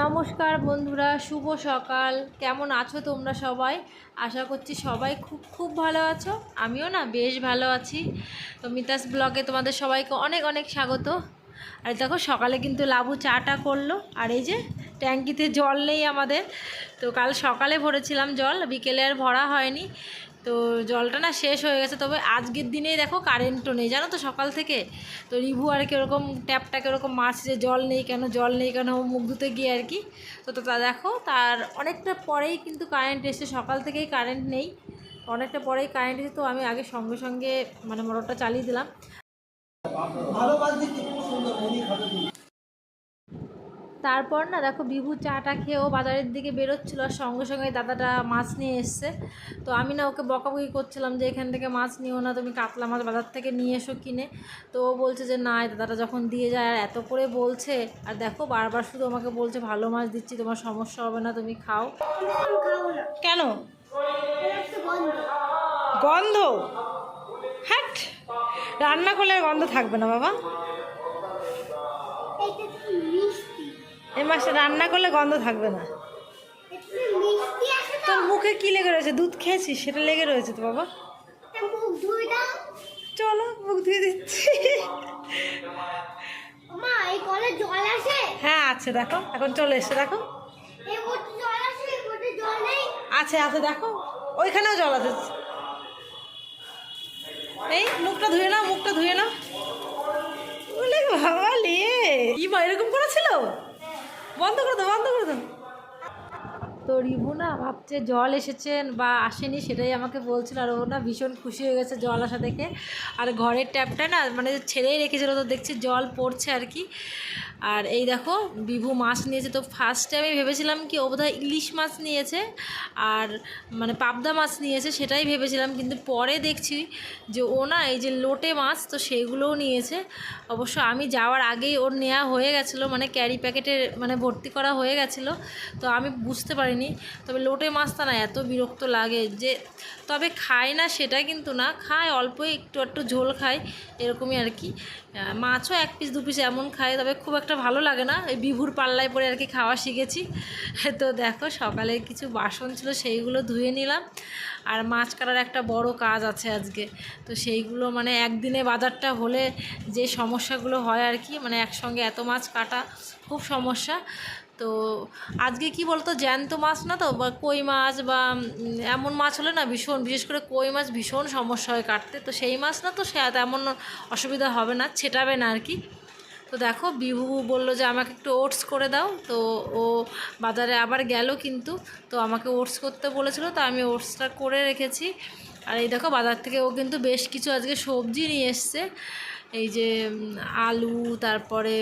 নমস্কার বন্ধুরা, শুভ সকাল। কেমন আছো তোমরা সবাই? আশা করছি সবাই খুব খুব ভালো আছো। আমিও না বেশ ভালো আছি। তো মিতাস ব্লগে তোমাদের সবাইকে অনেক অনেক স্বাগত। আর দেখো, সকালে কিন্তু লাবু চাটা করল। আর এই যে ট্যাঙ্কিতে জল নেই আমাদের। তো কাল সকালে ভরেছিলাম জল, বিকেলে আর ভরা হয়নি। তো জলটা না শেষ হয়ে গেছে, তবে আজকের দিনেই দেখো কারেন্টও নেই, জানো তো সকাল থেকে? তো রিভু আর কি কীরকম ট্যাপটা কীরকম মারছে জল নেই কেন, জল নেই কেন মুখ ধুতে গিয়ে আর কি। তো তো তা দেখো, তার অনেকটা পরেই কিন্তু কারেন্ট এসে সকাল থেকেই কারেন্ট নেই। অনেকটা পরেই কারেন্ট এসে তো আমি আগে সঙ্গে সঙ্গে মানে মোটরটা চালিয়ে দিলাম। ভালো তারপর না দেখো বিভু চাটা খেয়েও বাজারের দিকে বেরোচ্ছিল আর সঙ্গে সঙ্গে দাদাটা মাছ নিয়ে এসছে। তো আমি না ওকে বকাবকি করছিলাম যে এখান থেকে মাছ নিও না, তুমি কাতলা মাছ বাজার থেকে নিয়ে এসো কিনে। তো ও বলছে যে, না দাদাটা যখন দিয়ে যায় আর এত করে বলছে, আর দেখো বারবার শুধু আমাকে বলছে, ভালো মাছ দিচ্ছি, তোমার সমস্যা হবে না, তুমি খাও। কেন? গন্ধ? হ্যাট! রান্না করলে গন্ধ থাকবে না বাবা। এই মাছটা রান্না করলে গন্ধ থাকবে না। তোর মুখে কি লেগে রয়েছে? দুধ খেয়েছিস? সেটা লেগে রয়েছে তো বাবা। চলো, মুখ ধুয়ে দিচ্ছি। হ্যাঁ আছে, দেখো। এখন চলে এসছে দেখো। আছে আছে, দেখো। ওইখানেও জল আছে। এই, মুখটা ধুয়ে নাও, মুখটা ধুয়ে নাও। বলে বাবা লে। কি মা এরকম করেছিল? বন্ধ করে দেন বন্ধ করে দেন তো রিভু না ভাবছে জল এসেছেন বা আসেনি সেটাই আমাকে বলছিল আর ও না ভীষণ খুশি হয়ে গেছে জল আসা দেখে। আর ঘরের ট্যাপটা না মানে ছেড়েই রেখেছিল তো দেখছি জল পড়ছে আর কি। আর এই দেখো, বিভু মাছ নিয়েছে। তো ফার্স্টে আমি ভেবেছিলাম কি, ও বোধহয় ইলিশ মাছ নিয়েছে আর মানে পাবদা মাছ নিয়েছে, সেটাই ভেবেছিলাম। কিন্তু পরে দেখছি যে ও না, এই যে লোটে মাছ, তো সেইগুলোও নিয়েছে। অবশ্য আমি যাওয়ার আগেই ওর নেওয়া হয়ে গেছিল মানে ক্যারি প্যাকেটে মানে ভর্তি করা হয়ে গেছিল। তো আমি বুঝতে পারিনি, তবে লোটে মাছটা না, এত বিরক্ত লাগে যে তবে খায় না সেটা কিন্তু না, খায় অল্পই, একটু একটু ঝোল খায়, এরকমই আর কি। মাছও এক পিস দু পিস এমন খায়, তবে খুব একটা ভালো লাগে না। ওই বিভুর পাল্লায় পরে আর কি খাওয়া শিখেছি। তো দেখো, সকালে কিছু বাসন ছিল, সেইগুলো ধুয়ে নিলাম। আর মাছ কাটার একটা বড় কাজ আছে আজকে। তো সেইগুলো মানে একদিনে বাজারটা হলে যে সমস্যাগুলো হয় আর কি মানে একসঙ্গে এত মাছ কাটা খুব সমস্যা। তো আজকে কি বলতো, জ্যান্ত মাছ না তো, বা কই মাছ বা এমন মাছ হলে না ভীষণ, বিশেষ করে কই মাছ ভীষণ সমস্যা হয় কাটতে। তো সেই মাছ না তো সে তেমন অসুবিধা হবে না, ছেটাবে না আর কি। তো দেখো বিভু বলল যে আমাকে একটু ওটস করে দাও। তো ও বাজারে আবার গেল কিন্তু, তো আমাকে ওটস করতে বলেছিল, তো আমি ওটসটা করে রেখেছি। আর এই দেখো, বাজার থেকে ও কিন্তু বেশ কিছু আজকে সবজি নিয়ে এসছে। এই যে আলু, তারপরে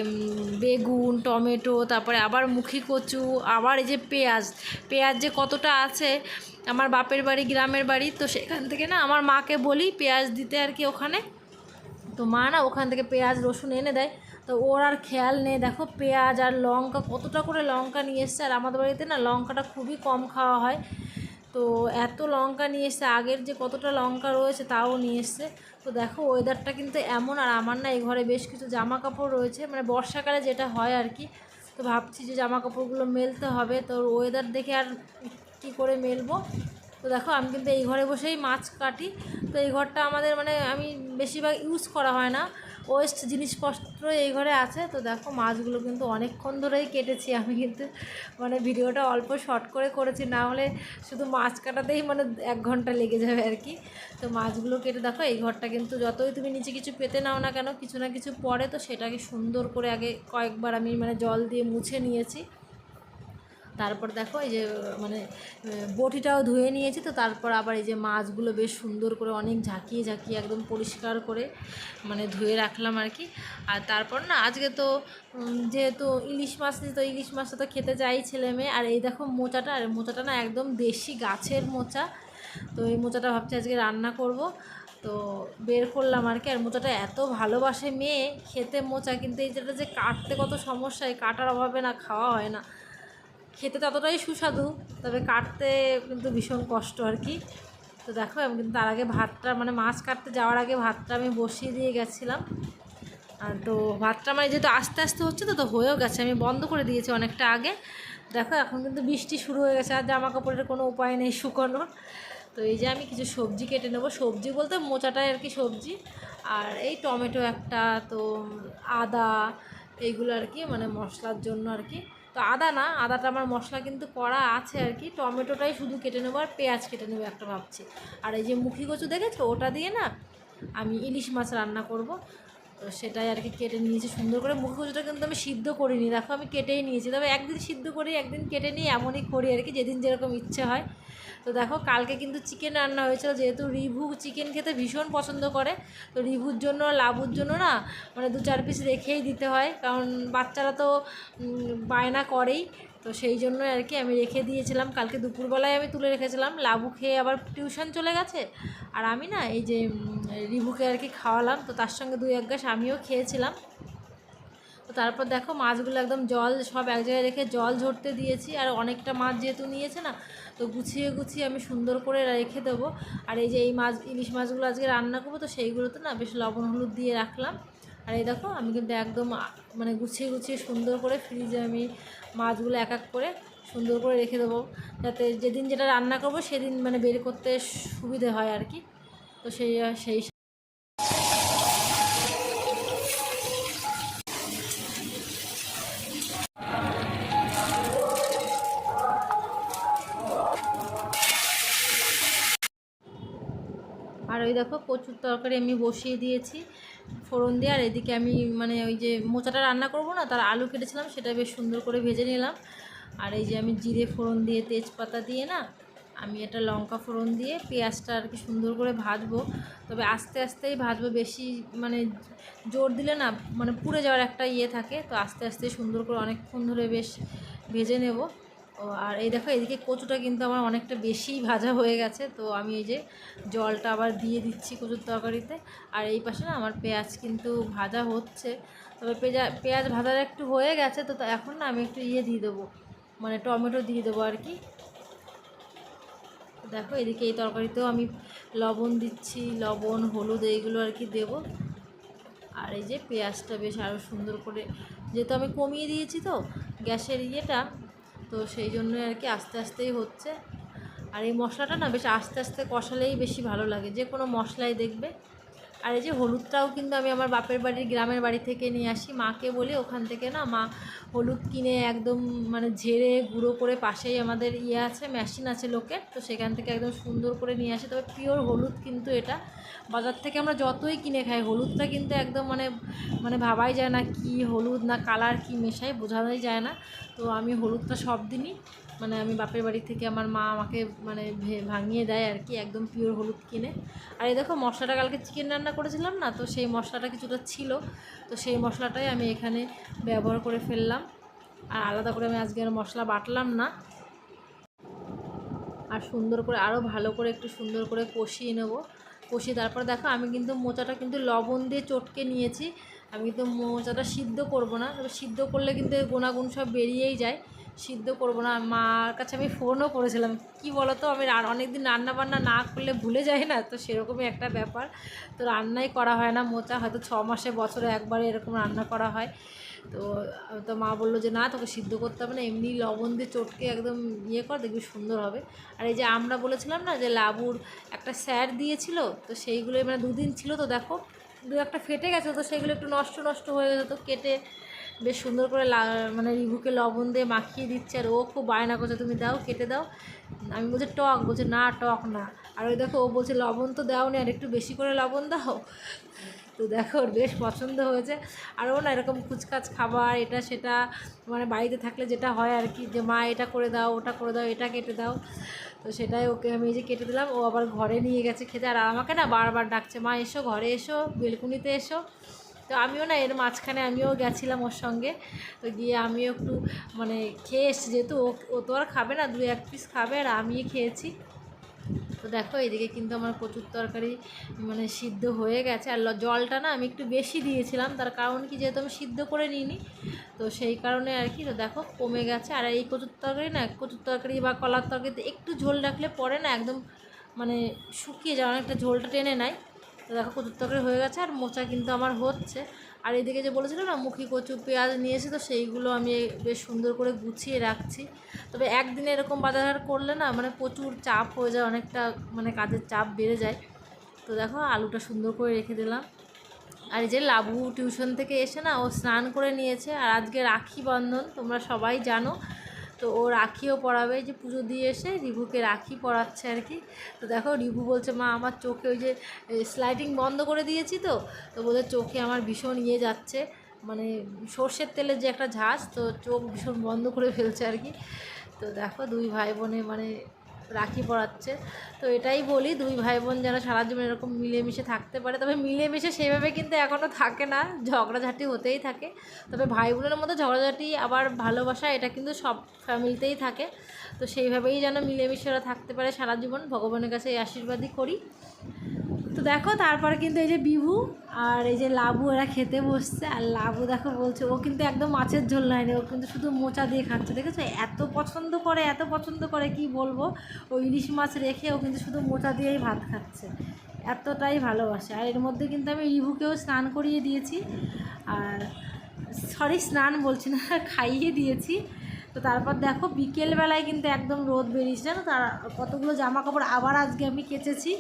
বেগুন, টমেটো, তারপরে আবার মুখি কচু, আবার এই যে পেঁয়াজ। পেঁয়াজ যে কতটা আছে, আমার বাপের বাড়ি, গ্রামের বাড়ি, তো সেখান থেকে না আমার মাকে বলি পেঁয়াজ দিতে আর কি ওখানে। তো মা না ওখান থেকে পেঁয়াজ, রসুন এনে দেয়। তো ওর আর খেয়াল নেই। দেখো পেঁয়াজ আর লঙ্কা, কতটা করে লঙ্কা নিয়ে এসছে। আর আমাদের বাড়িতে না লঙ্কাটা খুবই কম খাওয়া হয়। তো এত লঙ্কা নিয়ে এসছে, আগের যে কতটা লঙ্কা রয়েছে তাও নিয়ে এসছে। তো দেখো ওয়েদারটা কিন্তু এমন, আর আমার না এই ঘরে বেশ কিছু জামা কাপড় রয়েছে। মানে বর্ষাকালে যেটা হয় আর কি, তো ভাবছি যে জামা কাপড়গুলো মেলতে হবে। তো ওয়েদার দেখে আর কী করে মেলবো? তো দেখো, আমি কিন্তু এই ঘরে বসেই মাছ কাটি। তো এই ঘরটা আমাদের মানে আমি বেশিরভাগ ইউজ করা হয় না। ওয়েস্ট জিনিসপত্র এই ঘরে আছে। তো দেখো, মাছগুলো কিন্তু অনেকক্ষণ ধরেই কেটেছি। আমি কিন্তু মানে ভিডিওটা অল্প শর্ট করে করেছি, না হলে শুধু মাছ কাটাতেই মানে এক ঘণ্টা লেগে যাবে আর কি। তো মাছগুলো কেটে দেখো, এই ঘরটা কিন্তু যতই তুমি নিচে কিছু পেতে নাও না কেন, কিছু না কিছু পরে তো সেটাকে সুন্দর করে আগে কয়েকবার আমি মানে জল দিয়ে মুছে নিয়েছি। তারপর দেখো এই যে মানে বটিটাও ধুয়ে নিয়েছি তো তারপর আবার এই যে মাছগুলো বেশ সুন্দর করে অনেক ঝাঁকিয়ে ঝাঁকিয়ে একদম পরিষ্কার করে মানে ধুয়ে রাখলাম আর কি। আর তারপর না, আজকে তো যেহেতু ইলিশ মাছ তো ইলিশ মাছটা তো খেতে চাই ছেলে মেয়ে। আর এই দেখো মোচাটা, আর মোচাটা না একদম দেশি গাছের মোচা। তো এই মোচাটা ভাবছি আজকে রান্না করব। তো বের করলাম আর কি। আর মোচাটা এত ভালোবাসে মেয়ে, খেতে মোচা, কিন্তু এই যেটা যে কাটতে কত সমস্যা, এই কাটার অভাবে না, খাওয়া হয় না। খেতে ততটাই সুস্বাদু, তবে কাটতে কিন্তু ভীষণ কষ্ট আর কি। তো দেখো, আমি কিন্তু তার আগে ভাতটা মানে মাছ কাটতে যাওয়ার আগে ভাতটা আমি বসিয়ে দিয়ে গেছিলাম। আর তো ভাতটা আমার যেহেতু আস্তে আস্তে হচ্ছে তো তো হয়েও গেছে, আমি বন্ধ করে দিয়েছি অনেকটা আগে। দেখো, এখন কিন্তু বৃষ্টি শুরু হয়ে গেছে, আর জামা কাপড়ের কোনো উপায় নেই শুকানোর। তো এই যে আমি কিছু সবজি কেটে নেব। সবজি বলতে মোচাটাই আর কি সবজি, আর এই টমেটো একটা, তো আদা, এইগুলো আর কি মানে মশলার জন্য আর কি। তো আদা না, আদাটা আমার মশলা কিন্তু করা আছে আর কি। টমেটোটাই শুধু কেটে নেব আর পেঁয়াজ কেটে নেব একটা ভাবছি। আর এই যে মুখি কচু দেখেছ? ওটা দিয়ে না আমি ইলিশ মাছ রান্না করব। তো সেটাই আর কি কেটে নিয়েছি, সুন্দর করে মুখি কচুটা কিন্তু আমি সিদ্ধ করিনি। দেখো, আমি কেটেই নিয়েছি। তবে একদিন সিদ্ধ করি, একদিন কেটে নিই, এমনই করি আর কি, যেদিন যেরকম ইচ্ছে হয়। তো দেখো, কালকে কিন্তু চিকেন রান্না হয়েছিল, যেহেতু রিভু চিকেন খেতে ভীষণ পছন্দ করে, তো রিভুর জন্য লাবুর জন্য না মানে দু চার পিস রেখেই দিতে হয়, কারণ বাচ্চারা তো বায়না করেই। তো সেই জন্য আর কি আমি রেখে দিয়েছিলাম। কালকে দুপুরবেলায় আমি তুলে রেখেছিলাম। লাবু খেয়ে আবার টিউশন চলে গেছে। আর আমি না এই যে রিভুকে আর কি খাওয়ালাম। তো তার সঙ্গে দুই এক গ্লাস আমিও খেয়েছিলাম। তো তারপর দেখো মাছগুলো একদম জল, সব এক জায়গায় রেখে জল ঝরতে দিয়েছি। আর অনেকটা মাছ যেহেতু নিয়েছে না, তো গুছিয়ে গুছিয়ে আমি সুন্দর করে রেখে দেবো। আর এই যে এই মাছ, ইলিশ মাছগুলো আজকে রান্না করব, তো সেইগুলোতে না বেশ লবণ হলুদ দিয়ে রাখলাম। আর এই দেখো, আমি কিন্তু একদম মানে গুছিয়ে গুছিয়ে সুন্দর করে ফ্রিজে আমি মাছগুলো এক এক করে সুন্দর করে রেখে দেবো। যাতে যেদিন যেটা রান্না করব সেদিন মানে বের করতে সুবিধে হয় আর কি। তো সেই সেই আর ওই দেখো কচুর তরকারি আমি বসিয়ে দিয়েছি। ফোড়ন দিয়ে, আর এদিকে আমি মানে ওই যে মোচাটা রান্না করব না, তার আলু কেটেছিলাম, সেটা বেশ সুন্দর করে ভেজে নিলাম। আর এই যে আমি জিরে ফোড়ন দিয়ে, তেজপাতা দিয়ে না, আমি এটা লঙ্কা ফোড়ন দিয়ে পেঁয়াজটা আর কি সুন্দর করে ভাজবো। তবে আস্তে আস্তেই ভাজবো, বেশি মানে জোর দিলে না মানে পুড়ে যাওয়ার একটা ইয়ে থাকে, তো আস্তে আস্তে সুন্দর করে অনেকক্ষণ ধরে বেশ ভেজে নেব। ও, আর এই দেখো, এদিকে কচুটা কিন্তু আমার অনেকটা বেশি ভাজা হয়ে গেছে। তো আমি এই যে জলটা আবার দিয়ে দিচ্ছি কচুর তরকারিতে। আর এই পাশে না আমার পেঁয়াজ কিন্তু ভাজা হচ্ছে। তবে পেঁয়াজ পেঁয়াজ ভাজা একটু হয়ে গেছে, তা এখন না আমি একটু ইয়ে দিয়ে দেবো মানে টমেটো দিয়ে দেবো আর কি। দেখো, এদিকে এই তরকারিতেও আমি লবণ দিচ্ছি, লবণ, হলুদ এইগুলো আর কি দেবো। আর এই যে পেঁয়াজটা বেশ আরও সুন্দর করে, যেহেতু আমি কমিয়ে দিয়েছি তো, গ্যাসের ইয়েটা তো সেই জন্যই আর কি আস্তে আস্তেই হচ্ছে। আর এই মশলাটা না বেশ আস্তে আস্তে কষালেই বেশি ভালো লাগে। যে কোনো মশলাই দেখবে আর এই যে হলুদটাও কিন্তু আমি আমার বাপের বাড়ির গ্রামের বাড়ি থেকে নিয়ে আসি। মাকে বলি ওখান থেকে না মা হলুদ কিনে একদম মানে ঝেড়ে গুঁড়ো করে পাশেই আমাদের ইয়ে আছে মেশিন আছে লোকের। তো সেখান থেকে একদম সুন্দর করে নিয়ে আসি। তবে পিওর হলুদ কিন্তু এটা। বাজার থেকে আমরা যতই কিনে খাই, হলুদটা কিন্তু একদম মানে মানে ভাবাই যায় না কি হলুদ না কালার কি মেশাই বোঝানোই যায় না। তো আমি হলুদটা সব দিনই মানে আমি বাপের বাড়ি থেকে আমার মা আমাকে মানে ভাঙিয়ে দেয় আর কি, একদম পিওর হলুদ কিনে আর এই দেখো মশলাটা কালকে চিকেন রান্না করেছিলাম না, তো সেই মশলাটা কিছুটা ছিল। তো সেই মশলাটাই আমি এখানে ব্যবহার করে ফেললাম। আর আলাদা করে আমি আজকে আর মশলা বাটলাম না। আর সুন্দর করে আরও ভালো করে একটু সুন্দর করে কষিয়ে নেব। কষিয়ে তারপর দেখো আমি কিন্তু মোচাটা কিন্তু লবণ দিয়ে চটকে নিয়েছি। আমি কিন্তু মোচাটা সিদ্ধ করব না তবে সিদ্ধ করলে কিন্তু এর গুণাগুণ সব বেরিয়েই যায়। সিদ্ধ করব না। মার কাছে আমি ফোনও করেছিলাম। কি বলো তো আমি অনেক দিন রান্না বান্না না করলে ভুলে যাই না, তো সেরকমই একটা ব্যাপার। তো রান্নাই করা হয় না। মোচা হয়তো ছ মাসে, বছরে একবারে এরকম রান্না করা হয়। তো তো মা বলল যে, না, তোকে সিদ্ধ করতে হবে না। এমনি লবণ দিয়ে চটকে একদম ইয়ে কর, দেখবি সুন্দর হবে। আর এই যে আমরা বলেছিলাম না যে, লাবুর একটা স্যার দিয়েছিল, তো সেইগুলো মানে দুদিন ছিল, তো দেখো, দু একটা ফেটে গেছে, তো সেগুলো একটু নষ্ট নষ্ট হয়ে গেছে, তো কেটে বেশ সুন্দর করে মানে রিভুকে লবণ দিয়ে মাখিয়ে দিচ্ছে আর ও খুব বায়না করছে, তুমি দাও, কেটে দাও। আমি বলছি, টক, বলছে, না, টক না। আর ওই দেখো, ও বলছে, লবণ তো দাও নি আর একটু বেশি করে লবণ দাও। তো দেখো, ওর বেশ পছন্দ হয়েছে। আর ও না এরকম কুচকাচ খাবার, এটা সেটা মানে বাড়িতে থাকলে যেটা হয় আর কি, যে, মা, এটা করে দাও, ওটা করে দাও, এটা কেটে দাও। তো সেটাই ওকে আমি এই যে কেটে দিলাম, ও আবার ঘরে নিয়ে গেছে খেতে। আর আমাকে না বারবার ডাকছে, মা, এসো, ঘরে এসো, বেলকুনিতে এসো। তো আমিও না এর মাঝখানে আমিও গেছিলাম ওর সঙ্গে। তো গিয়ে আমিও একটু মানে খেয়ে এসছি, যেহেতু ও তো আর খাবে না দু এক পিস খাবে আর আমি খেয়েছি। তো দেখো এদিকে কিন্তু আমার কচুর তরকারি মানে সিদ্ধ হয়ে গেছে। আর জলটা না আমি একটু বেশি দিয়েছিলাম, তার কারণ কি যেহেতু আমি সিদ্ধ করে নিইনি, তো সেই কারণে আর কি, তো দেখো কমে গেছে। আর এই কচুর তরকারি না, কচুর তরকারি বা কলার তরকারিতে একটু ঝোল রাখলে পরে না একদম মানে শুকিয়ে যায়, অনেকটা ঝোলটা টেনে নেয়। তো দেখো কচুর তরকারি হয়ে গেছে আর মোচা কিন্তু আমার হচ্ছে। আর এদিকে যে বলেছিল না, মুখি কচু, পেঁয়াজ নিয়েছি তো সেইগুলো আমি বেশ সুন্দর করে গুছিয়ে রাখছি। তবে একদিনে এরকম বাজার করলে না মানে প্রচুর চাপ হয়ে যায়, অনেকটা মানে কাজের চাপ বেড়ে যায়। তো দেখো আলুটা সুন্দর করে রেখে দিলাম। আর যে লাবু টিউশন থেকে এসে না, ও স্নান করে নিয়েছে। আর আজকে রাখি বন্ধন, তোমরা সবাই জানো। তো ও রাখিও পড়াবে যে পুজো দিয়ে এসে রিভুকে রাখি পড়াচ্ছে আর কি। তো দেখো রিভু বলছে, মা, আমার চোখে ওই যে স্লাইডিং বন্ধ করে দিয়েছি তো? তো বলে চোখে আমার ভীষণ ইয়ে যাচ্ছে মানে সর্ষের তেলের যে একটা ঝাঁজ, তো চোখ ভীষণ বন্ধ করে ফেলছে আর কি। তো দেখো দুই ভাই বোনে মানে রাখি পড়াচ্ছে তো এটাই বলি, দুই ভাই বোন যেন সারা জীবন এরকম মিলেমিশে থাকতে পারে, তবে মিলেমিশে সেভাবে কিন্তু এখনও থাকে না, ঝগড়াঝাটি হতেই থাকে। তবে ভাই বোনের মধ্যে ঝগড়াঝাটি, আবার ভালোবাসা, এটা কিন্তু সব ফ্যামিলিতেই থাকে। তো সেইভাবেই যেন মিলেমিশে ওরা থাকতে পারে সারা জীবন ভগবানের কাছে এই আশীর্বাদই করি। তো দেখো, তারপরে কিন্তু এই যে বিভু আর এই যে লাবু, এরা খেতে বসছে। আর লাবু দেখো বলছে, ও কিন্তু একদম মাছের ঝোল নেয়নি ও কিন্তু শুধু মোচা দিয়ে খাচ্ছে। দেখেছ? এত পছন্দ করে, এত পছন্দ করে, কি বলব? ও ইলিশ মাছ রেখে ও কিন্তু শুধু মোচা দিয়েই ভাত খাচ্ছে। এতটাই ভালোবাসে। আর এর মধ্যে কিন্তু আমি রিভুকেও স্নান করিয়ে দিয়েছি। আর সরি, স্নান বলছি না, খাইয়ে দিয়েছি। তো তারপর দেখো, বিকেলবেলায় কিন্তু একদম রোদ বেরিয়েছে, জানো? তার কতগুলো জামা কাপড় আবার আজকে আমি কেচেছি।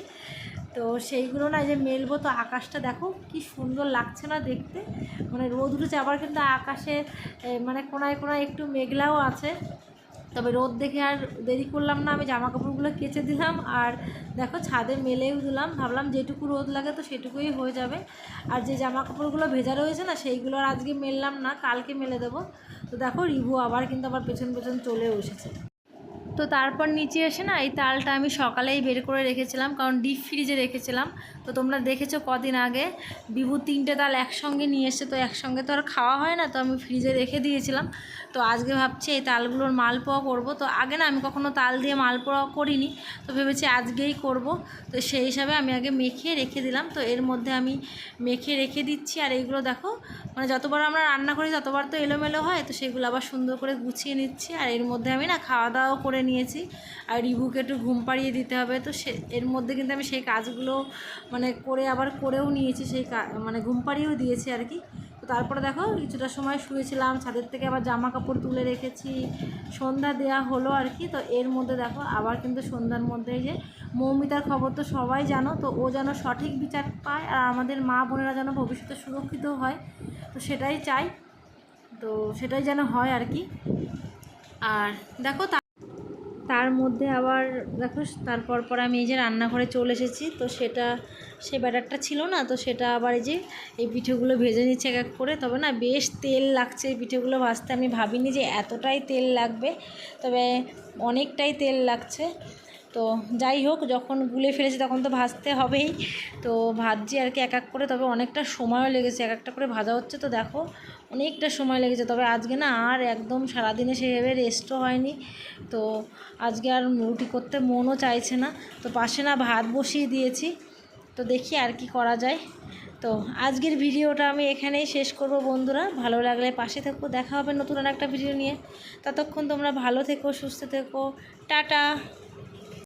তো সেইগুলো না যে মেলবো তো আকাশটা দেখো, কি সুন্দর লাগছে না দেখতে। মানে রোদ উঠেছে, আবার কিন্তু আকাশে মানে কোনায় কোনায় একটু মেঘলাও আছে। তবে রোদ দেখে আর দেরি করলাম না, আমি জামা কাপড়গুলো কেচে দিলাম আর দেখো ছাদে মেলেও দিলাম। ভাবলাম যেটুকু রোদ লাগে তো সেটুকুই হয়ে যাবে। আর যে জামা কাপড়গুলো ভেজা রয়েছে না, সেইগুলো আর আজকে মেললাম না, কালকে মেলে দেবো। তো দেখো রিভু আবার কিন্তু আবার পেছন পেছন চলেও এসেছে। তো তারপর নিচে এসে না এই তালটা আমি সকালেই বের করে রেখেছিলাম, কারণ ডিপ ফ্রিজে রেখেছিলাম। তো তোমরা দেখেছ কদিন আগে, বিভু তিনটে তাল একসঙ্গে নিয়ে এসে তো একসঙ্গে তো আর খাওয়া হয় না, তো আমি ফ্রিজে রেখে দিয়েছিলাম। তো আজকে ভাবছি এই তালগুলোর মালপোয়া করব। তো আগে না আমি কখনো তাল দিয়ে মালপোয়া করিনি, তো ভেবেছি আজকেই করব। তো সেই হিসাবে আমি আগে মেখে রেখে দিলাম। তো এর মধ্যে আমি মেখে রেখে দিচ্ছি, আর এইগুলো দেখো মানে যতবার আমরা রান্না করি ততবার তো এলোমেলো হয়, তো সেগুলো আবার সুন্দর করে গুছিয়ে নিচ্ছি, আর এর মধ্যে আমি না খাওয়া দাওয়াও করে নিয়েছি। আর রিভুকে একটু ঘুম পাড়িয়ে দিতে হবে। তো সে, এর মধ্যে কিন্তু আমি সেই কাজগুলো মানে করে আবার করেও নিয়েছি, সেই মানে ঘুম পাড়িয়েও দিয়েছি আর কি। তো তারপরে দেখো কিছুটা সময় শুয়েছিলাম, ছাদের থেকে আবার জামা কাপড় তুলে রেখেছি, সন্ধ্যা দেওয়া হলো আর কি। তো এর মধ্যে দেখো আবার কিন্তু সন্ধ্যার মধ্যে যে মৌমিতার খবর তো সবাই জানো, তো ও যেন সঠিক বিচার পায় আর আমাদের মা বোনেরা যেন ভবিষ্যতে সুরক্ষিত হয়, তো সেটাই চাই। তো সেটাই যেন হয় আর কি। আর দেখো তার মধ্যে আবার দেখো, তারপর পর আমি এই যে রান্নাঘরে চলে এসেছি, তো সেটা, সে ব্যাটারটা ছিল না, তো সেটা আবার এই যে এই পিঠেগুলো ভেজে নিচ্ছে এক এক করে। তবে না, বেশ তেল লাগছে এই পিঠেগুলো ভাজতে। আমি ভাবিনি যে এতটাই তেল লাগবে, তবে অনেকটাই তেল লাগছে। তো যাই হোক, যখন গুলে ফেলেছি তখন তো ভাজতে হবেই। তো ভাজছি আর কি এক এক করে, তবে অনেকটা সময়ও লেগেছে, এক একটা করে ভাজা হচ্ছে তো দেখো, অনেকটা সময় লেগেছে। তবে আজকে না আর একদম সারাদিনে সেভাবে রেস্টও হয়নি। তো আজকে আর রুটি করতে মনও চাইছে না। তো পাশে না ভাত বসিয়ে দিয়েছি। তো দেখি আর কি করা যায়। তো আজকের ভিডিওটা আমি এখানেই শেষ করব বন্ধুরা। ভালো লাগলে পাশে থেকো, দেখা হবে নতুন একটা ভিডিও নিয়ে। ততক্ষণ তোমরা ভালো থেকো, সুস্থ থেকো। টাটা!